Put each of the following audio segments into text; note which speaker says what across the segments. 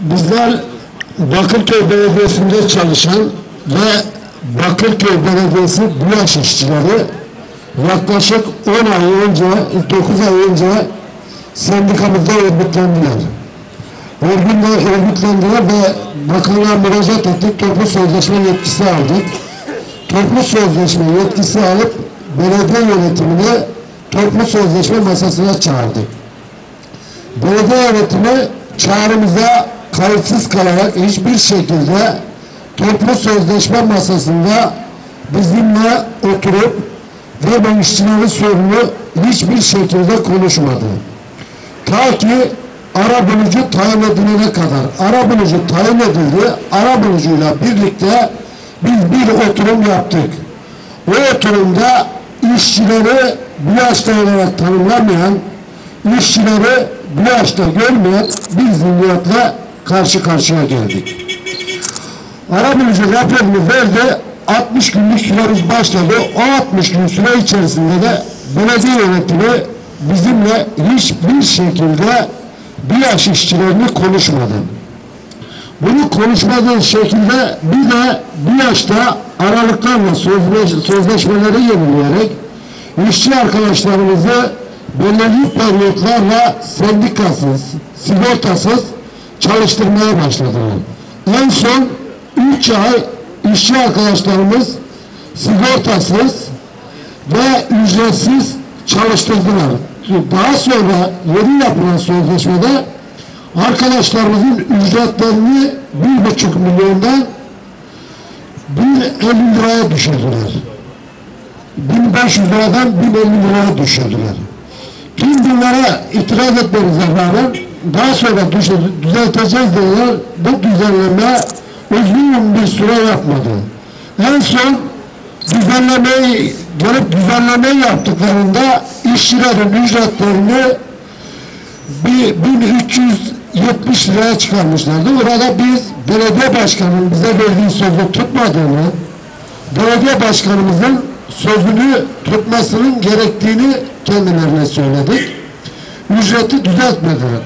Speaker 1: Bizler Bakırköy Belediyesi'nde çalışan ve Bakırköy Belediyesi Bulaş işçileri yaklaşık 10 ay önce, 9 ay önce sendikamızda örgütlendiler. Örgütle, örgütlendiler ve bakanlığa müracaat ettik, toplu sözleşme yetkisi aldık. Toplu sözleşme yetkisi alıp belediye yönetimine toplu sözleşme masasına çağırdık. Belediye yönetimi çağrımıza kayıtsız kalarak hiçbir şekilde toplu sözleşme masasında bizimle oturup ve bu işçilerin sorunu hiçbir şekilde konuşmadı. Ta ki ara bulucu tayin edilene kadar. Ara bulucu tayin edildi. Ara bulucuyla birlikte biz bir oturum yaptık. O oturumda işçileri bu yaşta olarak tanımlamayan, işçileri bu yaşta görmeyen bir zihniyetle karşı karşıya geldik. Ara bulucu raporunu verdi, 60 günlük süremiz başladı. O 60 gün süre içerisinde de belediye yönetimi bizimle hiçbir şekilde BİAŞ işçilerini konuşmadı. Bunu konuşmadığı şekilde bir de BİAŞ'ta aralıklarla sözleş, sözleşmeleri yenileyerek işçi arkadaşlarımızı belirli periyotlarla sendikasız, sigortasız çalıştırmaya başladılar. En son 3 ay işçi arkadaşlarımız sigortasız ve ücretsiz çalıştırdılar. Daha sonra yeni yapılan sözleşmede arkadaşlarımızın ücretlerini bir buçuk milyondan bir elli liraya düşürdüler. 1500 liradan 1050 liraya düşürdüler. Tüm bunlara itiraz etmemize rağmen daha sonra düzelteceğiz dediler. Bu düzenleme uzun bir süre yapmadı. En son düzenlemeyi gelip düzenlemeyi yaptıklarında işçilerin ücretlerini bir 1370 liraya çıkarmışlardı. Orada biz belediye başkanının bize verdiği sözü tutmadığını, belediye başkanımızın sözünü tutmasının gerektiğini kendilerine söyledik. Ücreti düzeltmediler.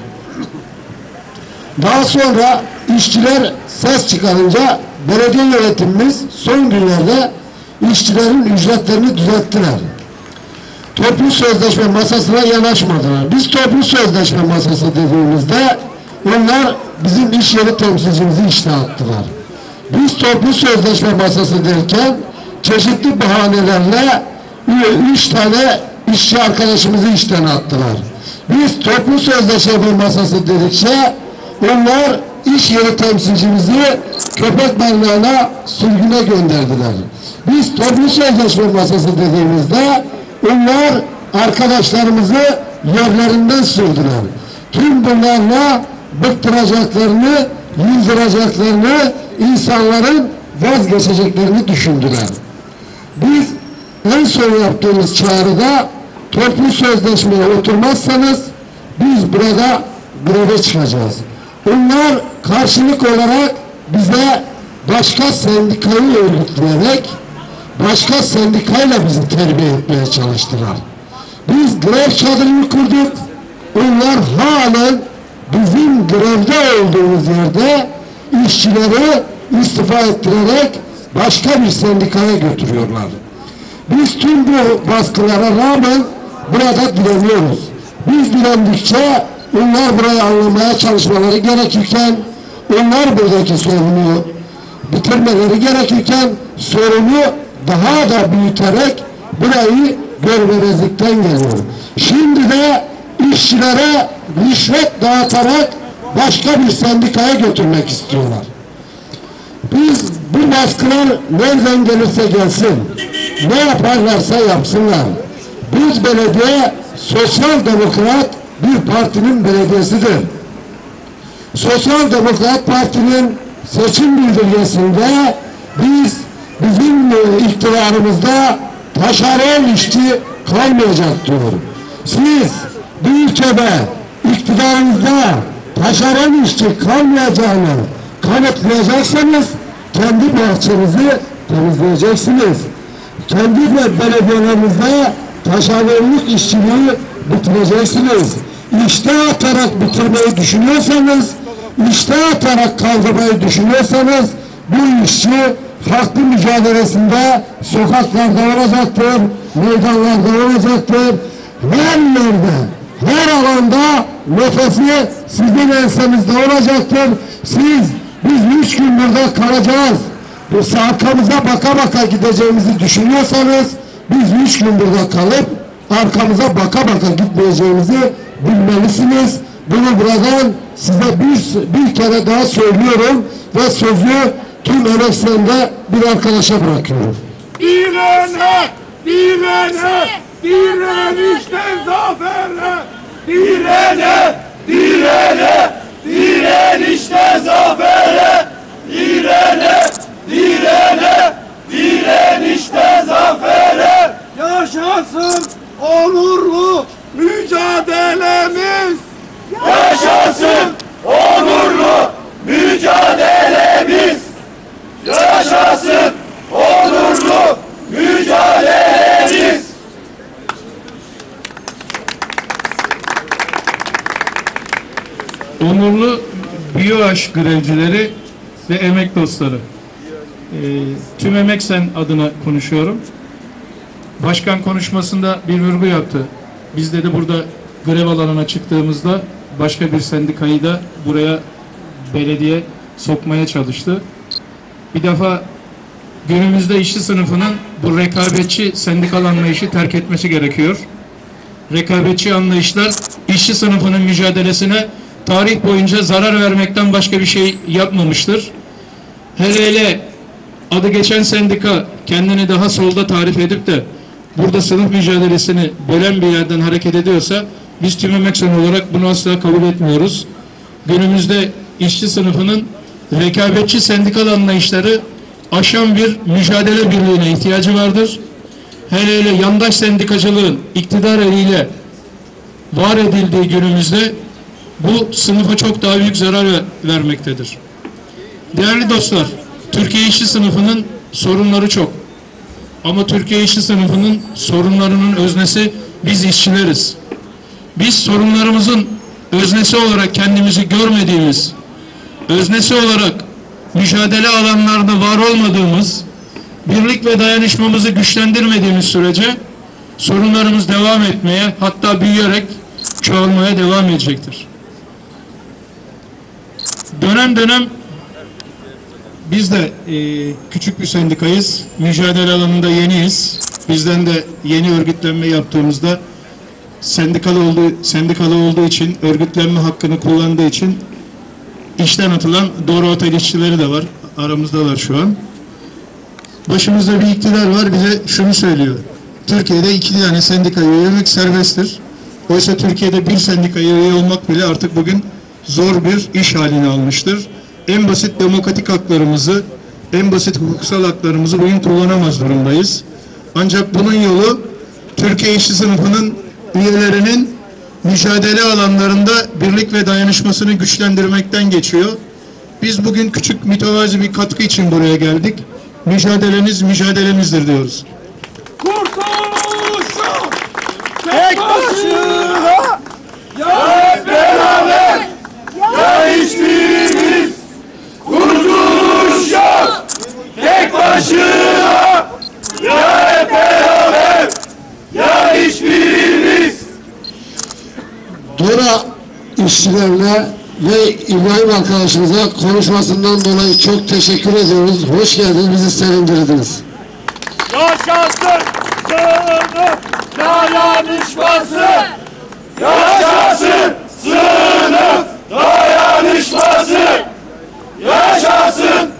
Speaker 1: Daha sonra işçiler ses çıkarınca belediye yönetimimiz son günlerde işçilerin ücretlerini düzelttiler. Toplu sözleşme masasına yanaşmadılar. Biz toplu sözleşme masası dediğimizde onlar bizim iş yeri temsilcimizi işten attılar. Biz toplu sözleşme masası derken çeşitli bahanelerle üç tane işçi arkadaşımızı işten attılar. Biz toplu sözleşme masası dedikçe onlar iş yeri temsilcimizi köpek balığına sürgüne gönderdiler. Biz toplu sözleşme masası dediğimizde onlar arkadaşlarımızı yerlerinden sürdüler. Tüm bunlarla bıktıracaklarını, yıldıracaklarını, insanların vazgeçeceklerini düşündüler. Biz en son yaptığımız çağrıda toplu sözleşmeye oturmazsanız biz burada greve çıkacağız. Onlar karşılık olarak bize başka sendikayı örgütleyerek başka sendikayla bizi terbiye etmeye çalıştılar. Biz grev çadırını kurduk. Onlar halen bizim grevde olduğumuz yerde işçileri istifa ettirerek başka bir sendikaya götürüyorlar. Biz tüm bu baskılara rağmen burada direniyoruz. Biz direndikçe onlar burayı anlamaya çalışmaları gerekirken onlar buradaki sorunu bitirmeleri gerekirken sorunu daha da büyüterek burayı görmemezlikten geliyor. Şimdi de işçilere rüşvet dağıtarak başka bir sendikaya götürmek istiyorlar. Biz bu baskılar nereden gelirse gelsin, ne yaparlarsa yapsınlar. Biz belediye sosyal demokrat bir partinin belediyesidir. Sosyal Demokrat Parti'nin seçim bildirgesinde biz bizim e, iktidarımızda taşeron işçi kalmayacak diyor. Siz bu ülkede iktidarınızda taşeron işçi kalmayacağını kanıtlayacaksanız kendi bahçenizi temizleyeceksiniz. Kendi be- belediyelerinizde taşeronluk işçiliği bitireceksiniz. İşte atarak bitirmeyi düşünüyorsanız, işte atarak kaldırmayı düşünüyorsanız bu işçi haklı mücadelesinde sokaklarda olacaktır, meydanlarda olacaktır. Her yerde, her alanda nefesi sizin ensenizde olacaktır. Siz, biz üç gün burada kalacağız. Biz arkamıza baka baka gideceğimizi düşünüyorsanız biz üç gün burada kalıp arkamıza baka baka gitmeyeceğimizi bilmelisiniz. Bunu buradan size bir, bir kere daha söylüyorum ve sözü tüm Emeksende bir arkadaşa bırakıyorum.
Speaker 2: Direne, direne, direnişte zafere. Direne, direne, direnişte zafere. Direne, direne, direnişte zafere. Yaşasın onurlu mücadelemiz. Yaşasın onurlu mücadelemiz. Yaşasın onurlu mücadelemiz.
Speaker 3: Onurlu BİOAŞ grevcileri ve emek dostları. Ee, tüm Emeksen adına konuşuyorum. Başkan konuşmasında bir vurgu yaptı. Biz dedi burada grev alanına çıktığımızda başka bir sendikayı da buraya belediye sokmaya çalıştı. Bir defa günümüzde işçi sınıfının bu rekabetçi sendikal anlayışı terk etmesi gerekiyor rekabetçi anlayışlar işçi sınıfının mücadelesine tarih boyunca zarar vermekten başka bir şey yapmamıştır. Hele hele adı geçen sendika kendini daha solda tarif edip de burada sınıf mücadelesini bölen bir yerden hareket ediyorsa biz tüm emeksen olarak bunu asla kabul etmiyoruz. Günümüzde işçi sınıfının rekabetçi sendikal anlayışları aşan bir mücadele birliğine ihtiyacı vardır hele hele yandaş sendikacılığın iktidar eliyle var edildiği günümüzde bu sınıfa çok daha büyük zarar ve- vermektedir. Değerli dostlar, Türkiye işçi sınıfının sorunları çok. Ama Türkiye işçi sınıfının sorunlarının öznesi biz işçileriz. Biz sorunlarımızın öznesi olarak kendimizi görmediğimiz, öznesi olarak mücadele alanlarında var olmadığımız, birlik ve dayanışmamızı güçlendirmediğimiz sürece sorunlarımız devam etmeye hatta büyüyerek çoğalmaya devam edecektir. Dönem dönem biz de e, küçük bir sendikayız. Mücadele alanında yeniyiz. Bizden de yeni örgütlenme yaptığımızda sendikalı olduğu sendikalı olduğu için örgütlenme hakkını kullandığı için işten atılan doğru otel işçileri de var. Aramızdalar şu an başımızda bir iktidar var bize şunu söylüyor. Türkiye'de iki tane sendikaya üyelik serbesttir. Oysa Türkiye'de bir sendikaya üye olmak bile artık bugün zor bir iş haline almıştır. En basit demokratik haklarımızı, en basit hukuksal haklarımızı bugün kullanamaz durumdayız. Ancak bunun yolu Türkiye işçi sınıfının üyelerinin mücadele alanlarında birlik ve dayanışmasını güçlendirmekten geçiyor. Biz bugün küçük mütevazi bir katkı için buraya geldik. Mücadeleniz mücadelemizdir diyoruz.
Speaker 2: Kurtuluşu tek başına ya
Speaker 1: işçilerine ve İbrahim arkadaşımıza konuşmasından dolayı çok teşekkür ediyoruz. Hoş geldiniz, bizi sevindirdiniz.
Speaker 2: Yaşasın sınıf dayanışması! Yaşasın sınıf dayanışması! Yaşasın